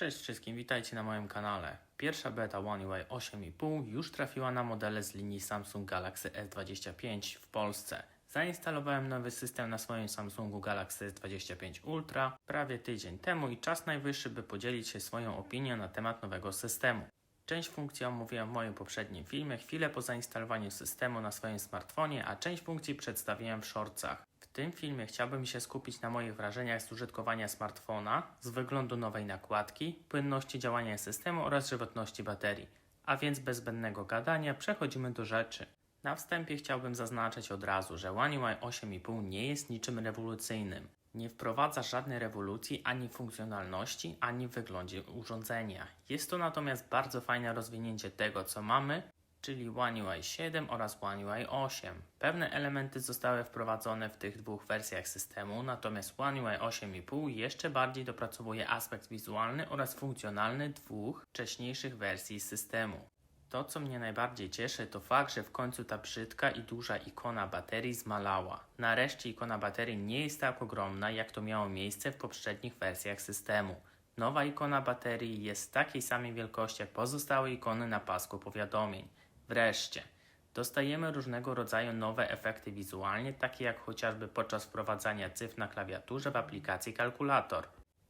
Cześć wszystkim, witajcie na moim kanale. Pierwsza beta One UI 8.5 już trafiła na modele z linii Samsung Galaxy S25 w Polsce. Zainstalowałem nowy system na swoim Samsungu Galaxy S25 Ultra prawie tydzień temu i czas najwyższy, by podzielić się swoją opinią na temat nowego systemu. Część funkcji omówiłem w moim poprzednim filmie chwilę po zainstalowaniu systemu na swoim smartfonie, a część funkcji przedstawiłem w shortcach. W tym filmie chciałbym się skupić na moich wrażeniach z użytkowania smartfona, z wyglądu nowej nakładki, płynności działania systemu oraz żywotności baterii. A więc bez zbędnego gadania przechodzimy do rzeczy. Na wstępie chciałbym zaznaczyć od razu, że One UI 8.5 nie jest niczym rewolucyjnym. Nie wprowadza żadnej rewolucji ani w funkcjonalności, ani w wyglądzie urządzenia. Jest to natomiast bardzo fajne rozwinięcie tego, co mamy, czyli One UI 7 oraz One UI 8. Pewne elementy zostały wprowadzone w tych dwóch wersjach systemu, natomiast One UI 8.5 jeszcze bardziej dopracowuje aspekt wizualny oraz funkcjonalny dwóch wcześniejszych wersji systemu. To, co mnie najbardziej cieszy, to fakt, że w końcu ta brzydka i duża ikona baterii zmalała. Nareszcie ikona baterii nie jest tak ogromna, jak to miało miejsce w poprzednich wersjach systemu. Nowa ikona baterii jest takiej samej wielkości jak pozostałe ikony na pasku powiadomień. Wreszcie, dostajemy różnego rodzaju nowe efekty wizualnie, takie jak chociażby podczas wprowadzania cyfr na klawiaturze w aplikacji kalkulator.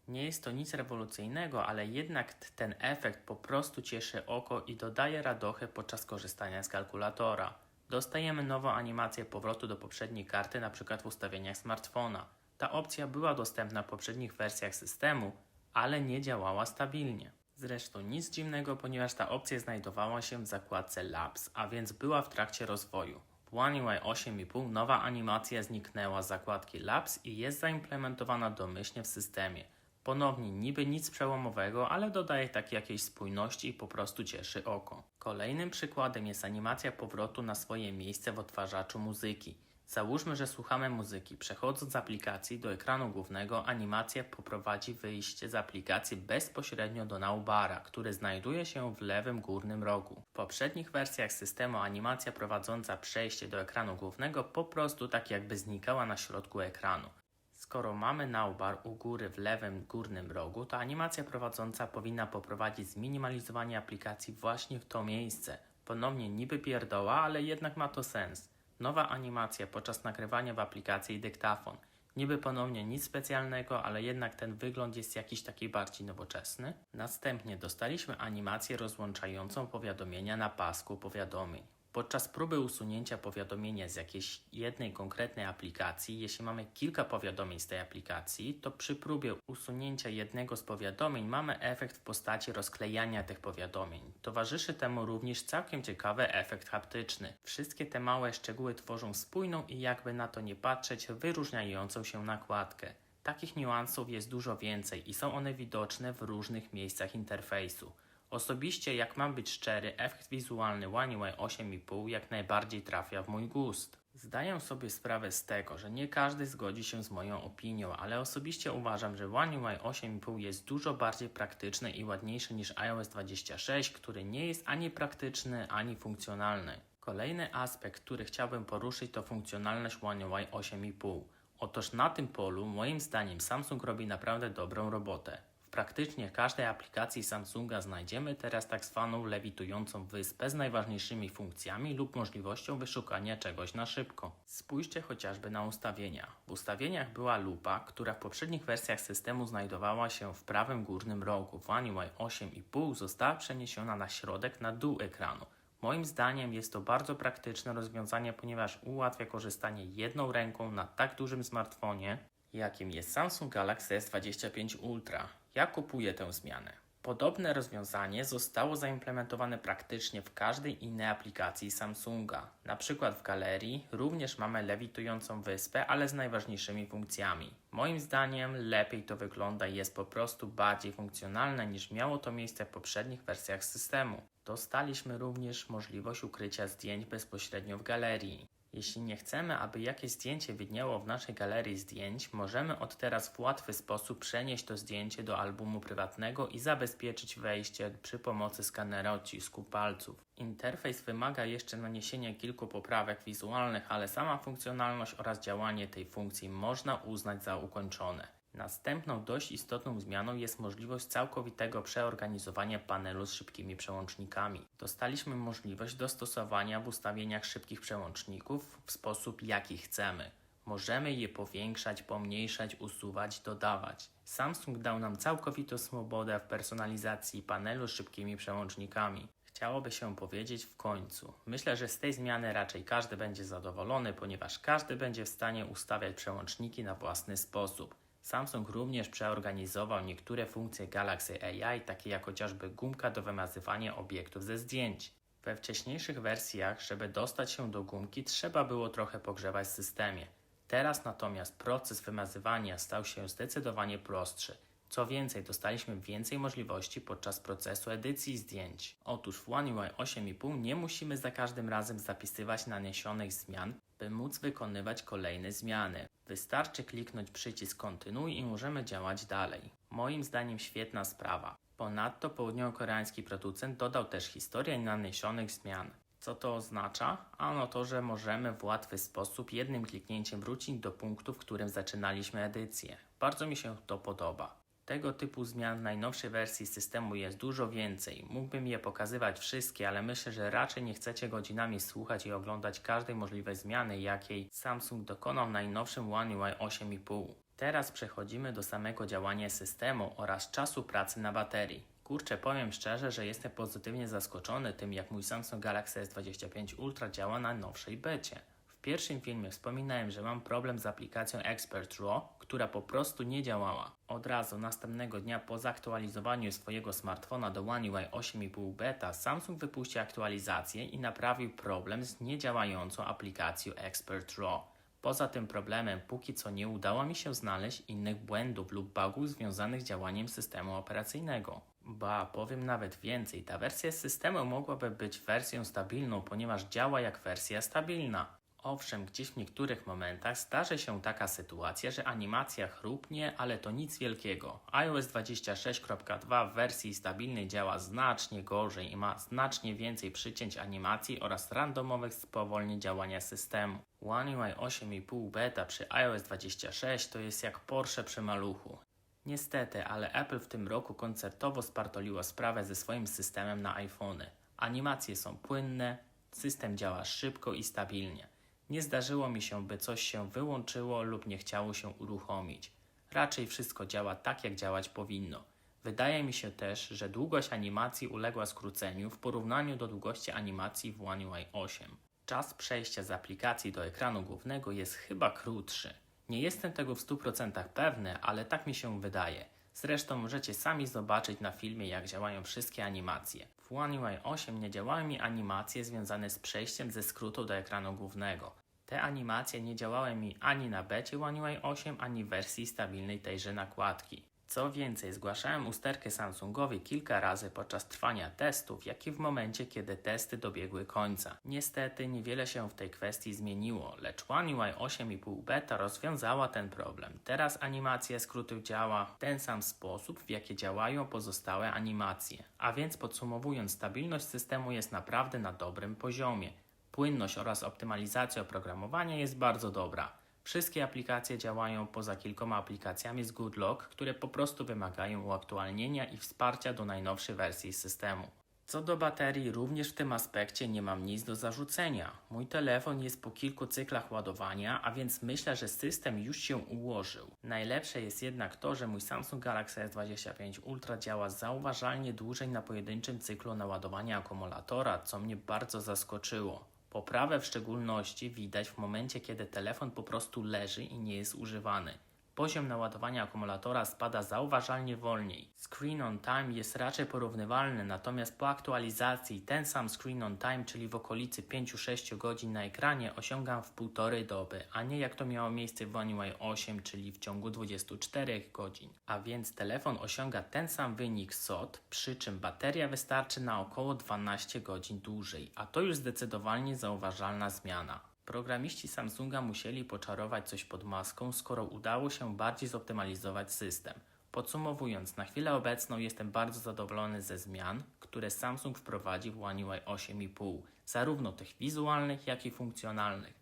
Nie jest to nic rewolucyjnego, ale jednak ten efekt po prostu cieszy oko i dodaje radochę podczas korzystania z kalkulatora. Dostajemy nową animację powrotu do poprzedniej karty, np. w ustawieniach smartfona. Ta opcja była dostępna w poprzednich wersjach systemu, ale nie działała stabilnie. Zresztą nic dziwnego, ponieważ ta opcja znajdowała się w zakładce Labs, a więc była w trakcie rozwoju. W One UI 8.5 nowa animacja zniknęła z zakładki Labs i jest zaimplementowana domyślnie w systemie. Ponownie niby nic przełomowego, ale dodaje tak jakiejś spójności i po prostu cieszy oko. Kolejnym przykładem jest animacja powrotu na swoje miejsce w odtwarzaczu muzyki. Załóżmy, że słuchamy muzyki. Przechodząc z aplikacji do ekranu głównego, animacja poprowadzi wyjście z aplikacji bezpośrednio do navbara, który znajduje się w lewym górnym rogu. W poprzednich wersjach systemu animacja prowadząca przejście do ekranu głównego po prostu tak jakby znikała na środku ekranu. Skoro mamy navbar u góry w lewym górnym rogu, to animacja prowadząca powinna poprowadzić zminimalizowanie aplikacji właśnie w to miejsce. Ponownie niby pierdoła, ale jednak ma to sens. Nowa animacja podczas nagrywania w aplikacji dyktafon. Niby ponownie nic specjalnego, ale jednak ten wygląd jest jakiś taki bardziej nowoczesny. Następnie dostaliśmy animację rozłączającą powiadomienia na pasku powiadomień. Podczas próby usunięcia powiadomienia z jakiejś jednej konkretnej aplikacji, jeśli mamy kilka powiadomień z tej aplikacji, to przy próbie usunięcia jednego z powiadomień mamy efekt w postaci rozklejania tych powiadomień. Towarzyszy temu również całkiem ciekawy efekt haptyczny. Wszystkie te małe szczegóły tworzą spójną i jakby na to nie patrzeć, wyróżniającą się nakładkę. Takich niuansów jest dużo więcej i są one widoczne w różnych miejscach interfejsu. Osobiście, jak mam być szczery, efekt wizualny One UI 8.5 jak najbardziej trafia w mój gust. Zdaję sobie sprawę z tego, że nie każdy zgodzi się z moją opinią, ale osobiście uważam, że One UI 8.5 jest dużo bardziej praktyczny i ładniejszy niż iOS 26, który nie jest ani praktyczny, ani funkcjonalny. Kolejny aspekt, który chciałbym poruszyć, to funkcjonalność One UI 8.5. Otóż na tym polu, moim zdaniem, Samsung robi naprawdę dobrą robotę. Praktycznie każdej aplikacji Samsunga znajdziemy teraz tak zwaną lewitującą wyspę z najważniejszymi funkcjami lub możliwością wyszukania czegoś na szybko. Spójrzcie chociażby na ustawienia. W ustawieniach była lupa, która w poprzednich wersjach systemu znajdowała się w prawym górnym rogu. W One UI 8.5 została przeniesiona na środek na dół ekranu. Moim zdaniem jest to bardzo praktyczne rozwiązanie, ponieważ ułatwia korzystanie jedną ręką na tak dużym smartfonie, jakim jest Samsung Galaxy S25 Ultra. Ja kupuję tę zmianę. Podobne rozwiązanie zostało zaimplementowane praktycznie w każdej innej aplikacji Samsunga. Na przykład w galerii również mamy lewitującą wyspę, ale z najważniejszymi funkcjami. Moim zdaniem lepiej to wygląda i jest po prostu bardziej funkcjonalne niż miało to miejsce w poprzednich wersjach systemu. Dostaliśmy również możliwość ukrycia zdjęć bezpośrednio w galerii. Jeśli nie chcemy, aby jakieś zdjęcie widniało w naszej galerii zdjęć, możemy od teraz w łatwy sposób przenieść to zdjęcie do albumu prywatnego i zabezpieczyć wejście przy pomocy skanera odcisku palców. Interfejs wymaga jeszcze naniesienia kilku poprawek wizualnych, ale sama funkcjonalność oraz działanie tej funkcji można uznać za ukończone. Następną dość istotną zmianą jest możliwość całkowitego przeorganizowania panelu z szybkimi przełącznikami. Dostaliśmy możliwość dostosowania w ustawieniach szybkich przełączników w sposób jaki chcemy. Możemy je powiększać, pomniejszać, usuwać, dodawać. Samsung dał nam całkowitą swobodę w personalizacji panelu z szybkimi przełącznikami. Chciałoby się powiedzieć w końcu. Myślę, że z tej zmiany raczej każdy będzie zadowolony, ponieważ każdy będzie w stanie ustawiać przełączniki na własny sposób. Samsung również przeorganizował niektóre funkcje Galaxy AI, takie jak chociażby gumka do wymazywania obiektów ze zdjęć. We wcześniejszych wersjach, żeby dostać się do gumki, trzeba było trochę pogrzewać w systemie. Teraz natomiast proces wymazywania stał się zdecydowanie prostszy. Co więcej, dostaliśmy więcej możliwości podczas procesu edycji zdjęć. Otóż w One UI 8.5 nie musimy za każdym razem zapisywać naniesionych zmian, by móc wykonywać kolejne zmiany. Wystarczy kliknąć przycisk kontynuuj i możemy działać dalej. Moim zdaniem świetna sprawa. Ponadto południowo-koreański producent dodał też historię naniesionych zmian. Co to oznacza? Ano to, że możemy w łatwy sposób jednym kliknięciem wrócić do punktu, w którym zaczynaliśmy edycję. Bardzo mi się to podoba. Tego typu zmian w najnowszej wersji systemu jest dużo więcej. Mógłbym je pokazywać wszystkie, ale myślę, że raczej nie chcecie godzinami słuchać i oglądać każdej możliwej zmiany, jakiej Samsung dokonał w najnowszym One UI 8.5. Teraz przechodzimy do samego działania systemu oraz czasu pracy na baterii. Kurczę, powiem szczerze, że jestem pozytywnie zaskoczony tym, jak mój Samsung Galaxy S25 Ultra działa na nowszej becie. Pierwszym filmie wspominałem, że mam problem z aplikacją Expert Raw, która po prostu nie działała. Od razu następnego dnia po zaktualizowaniu swojego smartfona do One UI 8.5 beta, Samsung wypuścił aktualizację i naprawił problem z niedziałającą aplikacją Expert Raw. Poza tym problemem póki co nie udało mi się znaleźć innych błędów lub bugów związanych z działaniem systemu operacyjnego. Ba, powiem nawet więcej, ta wersja systemu mogłaby być wersją stabilną, ponieważ działa jak wersja stabilna. Owszem, gdzieś w niektórych momentach zdarzy się taka sytuacja, że animacja chrupnie, ale to nic wielkiego. iOS 26.2 w wersji stabilnej działa znacznie gorzej i ma znacznie więcej przycięć animacji oraz randomowych spowolnień działania systemu. One UI 8.5 beta przy iOS 26 to jest jak Porsche przy maluchu. Niestety, ale Apple w tym roku koncertowo spartoliło sprawę ze swoim systemem na iPhony. Animacje są płynne, system działa szybko i stabilnie. Nie zdarzyło mi się, by coś się wyłączyło lub nie chciało się uruchomić. Raczej wszystko działa tak, jak działać powinno. Wydaje mi się też, że długość animacji uległa skróceniu w porównaniu do długości animacji w One UI 8. Czas przejścia z aplikacji do ekranu głównego jest chyba krótszy. Nie jestem tego w 100% pewny, ale tak mi się wydaje. Zresztą możecie sami zobaczyć na filmie, jak działają wszystkie animacje. W One UI 8 nie działały mi animacje związane z przejściem ze skrótu do ekranu głównego. Te animacje nie działały mi ani na becie One UI 8, ani w wersji stabilnej tejże nakładki. Co więcej, zgłaszałem usterkę Samsungowi kilka razy podczas trwania testów, jak i w momencie, kiedy testy dobiegły końca. Niestety niewiele się w tej kwestii zmieniło, lecz One UI 8.5 beta rozwiązała ten problem. Teraz animacja skrótów działa w ten sam sposób, w jaki działają pozostałe animacje. A więc podsumowując, stabilność systemu jest naprawdę na dobrym poziomie. Płynność oraz optymalizacja oprogramowania jest bardzo dobra. Wszystkie aplikacje działają poza kilkoma aplikacjami z GoodLock, które po prostu wymagają uaktualnienia i wsparcia do najnowszej wersji systemu. Co do baterii, również w tym aspekcie nie mam nic do zarzucenia. Mój telefon jest po kilku cyklach ładowania, a więc myślę, że system już się ułożył. Najlepsze jest jednak to, że mój Samsung Galaxy S25 Ultra działa zauważalnie dłużej na pojedynczym cyklu naładowania akumulatora, co mnie bardzo zaskoczyło. Poprawę w szczególności widać w momencie, kiedy telefon po prostu leży i nie jest używany. Poziom naładowania akumulatora spada zauważalnie wolniej. Screen on time jest raczej porównywalny, natomiast po aktualizacji ten sam screen on time, czyli w okolicy 5-6 godzin na ekranie, osiągam w półtorej doby, a nie jak to miało miejsce w One UI 8, czyli w ciągu 24 godzin. A więc telefon osiąga ten sam wynik SOT, przy czym bateria wystarczy na około 12 godzin dłużej, a to już zdecydowanie zauważalna zmiana. Programiści Samsunga musieli poczarować coś pod maską, skoro udało się bardziej zoptymalizować system. Podsumowując, na chwilę obecną jestem bardzo zadowolony ze zmian, które Samsung wprowadzi w One UI 8.5, zarówno tych wizualnych, jak i funkcjonalnych.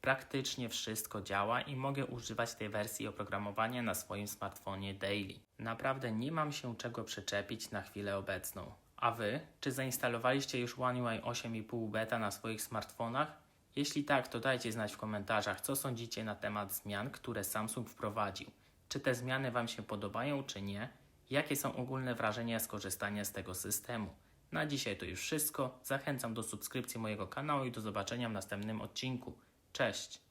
Praktycznie wszystko działa i mogę używać tej wersji oprogramowania na swoim smartfonie daily. Naprawdę nie mam się czego przyczepić na chwilę obecną. A wy, czy zainstalowaliście już One UI 8.5 beta na swoich smartfonach? Jeśli tak, to dajcie znać w komentarzach, co sądzicie na temat zmian, które Samsung wprowadził. Czy te zmiany Wam się podobają, czy nie? Jakie są ogólne wrażenia z korzystania z tego systemu? Na dzisiaj to już wszystko. Zachęcam do subskrypcji mojego kanału i do zobaczenia w następnym odcinku. Cześć!